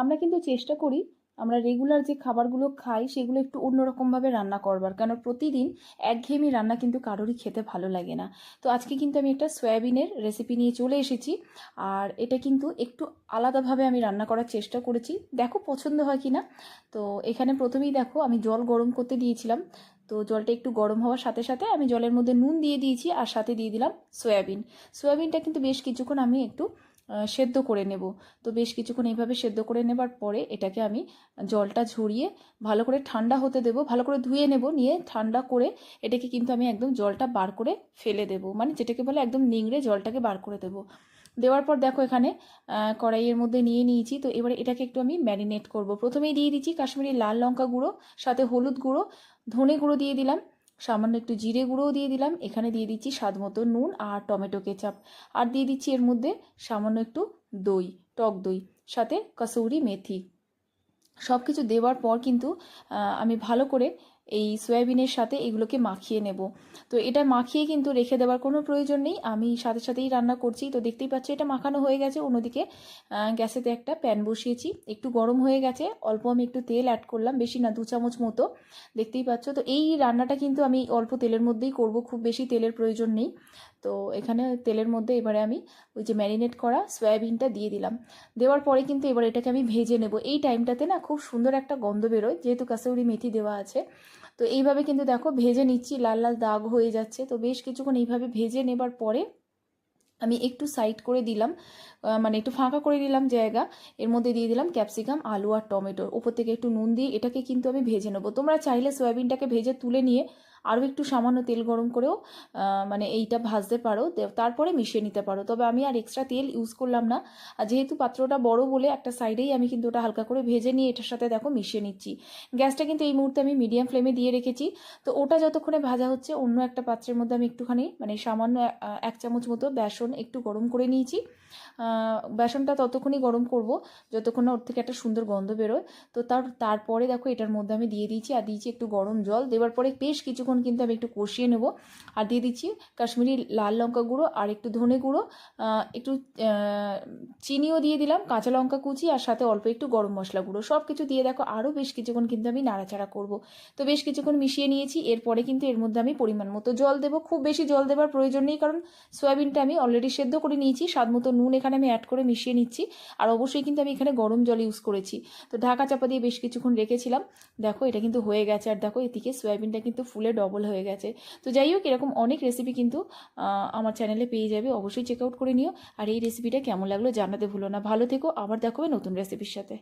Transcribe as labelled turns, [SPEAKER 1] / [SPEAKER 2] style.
[SPEAKER 1] আমরা কিন্তু চেষ্টা করি আমরা রেগুলার যে খাবারগুলো খাই সেগুলো একটু অন্যরকমভাবে রান্না করবার। কেন প্রতিদিন একঘেয়েমি রান্না কিন্তু কারোরই খেতে ভালো লাগে না। তো আজকে কিন্তু আমি একটা সয়াবিনের রেসিপি নিয়ে চলে এসেছি আর এটা কিন্তু একটু আলাদাভাবে আমি রান্না করার চেষ্টা করেছি। দেখো পছন্দ হয় কি না তো এখানে প্রথমেই দেখো আমি জল গরম করতে দিয়েছিলাম। তো জলটা একটু গরম হওয়ার সাথে সাথে আমি জলের মধ্যে নুন দিয়ে দিয়েছি আর সাথে দিয়ে দিলাম সয়াবিন। সয়াবিনটা কিন্তু বেশ কিছুক্ষণ আমি একটু সেদ্ধ করে নেব। তো বেশ কিছুক্ষণ এইভাবে সেদ্ধ করে নেবার পরে এটাকে আমি জলটা ঝরিয়ে ভালো করে ঠান্ডা হতে দেবো, ভালো করে ধুয়ে নেব, নিয়ে ঠান্ডা করে এটাকে কিন্তু আমি একদম জলটা বার করে ফেলে দেব। মানে যেটাকে বলে একদম নিংড়ে জলটাকে বার করে দেবো। দেওয়ার পর দেখো এখানে কড়াইয়ের মধ্যে নিয়ে নিয়েছি। তো এবারে এটাকে একটু আমি ম্যারিনেট করব। প্রথমেই দিয়ে দিচ্ছি কাশ্মীরি লাল লঙ্কা গুঁড়ো, সাথে হলুদ গুঁড়ো, ধনে গুঁড়ো দিয়ে দিলাম। সামান্য একটু জিরে গুঁড়োও দিয়ে দিলাম। এখানে দিয়ে দিচ্ছি স্বাদ মতো নুন আর টমেটো কেচাপ। আর দিয়ে দিচ্ছি এর মধ্যে সামান্য একটু দই, টক দই, সাথে কসৌরি মেথি। সব কিছু দেওয়ার পর কিন্তু আমি ভালো করে এই সয়াবিনের সাথে এগুলোকে মাখিয়ে নেব। তো এটা মাখিয়ে কিন্তু রেখে দেওয়ার কোনো প্রয়োজন নেই। আমি সাথে সাথেই রান্না করছি। তো দেখতেই পাচ্ছি, এটা মাখানো হয়ে গেছে। অন্যদিকে গ্যাসেতে একটা প্যান বসিয়েছি। একটু গরম হয়ে গেছে। অল্প আমি একটু তেল অ্যাড করলাম। বেশি না, দু চামচ মতো। দেখতেই পাচ্ছ, তো এই রান্নাটা কিন্তু আমি অল্প তেলের মধ্যেই করব। খুব বেশি তেলের প্রয়োজন নেই। তো এখানে তেলের মধ্যে এবারে আমি ওই যে ম্যারিনেট করা সয়াবিনটা দিয়ে দিলাম। দেওয়ার পরে কিন্তু এবার এটাকে আমি ভেজে নেব। এই টাইমটাতে না খুব সুন্দর একটা গন্ধ বেরোয়। যেহেতু কাসৌরি মেথি দেওয়া আছে। তো এইভাবে কিন্তু দেখো ভেজে নিচ্ছি, লাল লাল দাগ হয়ে যাচ্ছে। তো বেশ কিছুক্ষণ এইভাবে ভেজে নেবার পরে আমি একটু সাইড করে দিলাম মানে একটু ফাঁকা করে দিলাম জায়গা। এর মধ্যে দিয়ে দিলাম ক্যাপসিকাম আলু আর টমেটো ওপর থেকে একটু নুন দিয়ে এটাকে কিন্তু আমি ভেজে নেব। তোমরা চাইলে সয়াবিনটাকে ভেজে তুলে নিয়ে আরও একটু সামান্য তেল গরম করেও মানে এইটা ভাজতে পারো তারপরে মিশিয়ে নিতে পারো। তবে আমি আর এক্সট্রা তেল ইউজ করলাম না। আর যেহেতু পাত্রটা বড় বলে একটা সাইডেই আমি কিন্তু ওটা হালকা করে ভেজে নিয়ে এটার সাথে দেখো মিশিয়ে নিচ্ছি। গ্যাসটা কিন্তু এই মুহূর্তে আমি মিডিয়াম ফ্লেমে দিয়ে রেখেছি। তো ওটা যতক্ষণে ভাজা হচ্ছে, অন্য একটা পাত্রের মধ্যে আমি একটুখানি মানে সামান্য এক চামচ মতো বেসন একটু গরম করে নিয়েছি। বেসনটা ততক্ষণই গরম করব, যতক্ষণ না ওর থেকে একটা সুন্দর গন্ধ বেরোয়। তো তার, তারপরে দেখো এটার মধ্যে আমি দিয়ে দিয়েছি, আর দিয়েছি একটু গরম জল। দেওয়ার পরে বেশ কিছুক্ষণ কিন্তু আমি একটু কষিয়ে নেব। আর দিয়ে দিচ্ছি কাশ্মীরি লাল লঙ্কা গুঁড়ো আর একটু ধনে গুঁড়ো। একটু চিনিও দিয়ে দিলাম, কাঁচা লঙ্কা কুচি আর সাথে অল্প একটু গরম মশলা গুঁড়ো। সব কিছু দিয়ে দেখো আরও বেশ কিছুক্ষণ কিন্তু আমি নাড়াচাড়া করব। তো বেশ কিছুক্ষণ মিশিয়ে নিয়েছি, এরপরে কিন্তু এর মধ্যে আমি পরিমাণ মতো জল দেবো। খুব বেশি জল দেওয়ার প্রয়োজন নেই, কারণ সয়াবিনটা আমি অলরেডি সেদ্ধ করে নিয়েছি, স্বাদ মতো নুন এখানে আমি অ্যাড করে মিশিয়ে নিচ্ছি। আর অবশ্যই কিন্তু আমি এখানে গরম জল ইউজ করেছি। তো ঢাকা চাপা দিয়ে বেশ কিছুক্ষণ রেখেছিলাম। দেখো এটা কিন্তু হয়ে গেছে, আর দেখো এদিকে সয়াবিনটা কিন্তু ফুলে ডবল হয়ে গেছে। তো যাই হোক, এরকম অনেক রেসিপি কিন্তু আমার চ্যানেলে পেয়ে যাবে। অবশ্যই চেক আউট করে নিও। আর এই রেসিপিটা কেমন লাগল জানাতে ভুলো না। ভালো থেকো। আবার দেখো নতুন রেসিপির সাথে।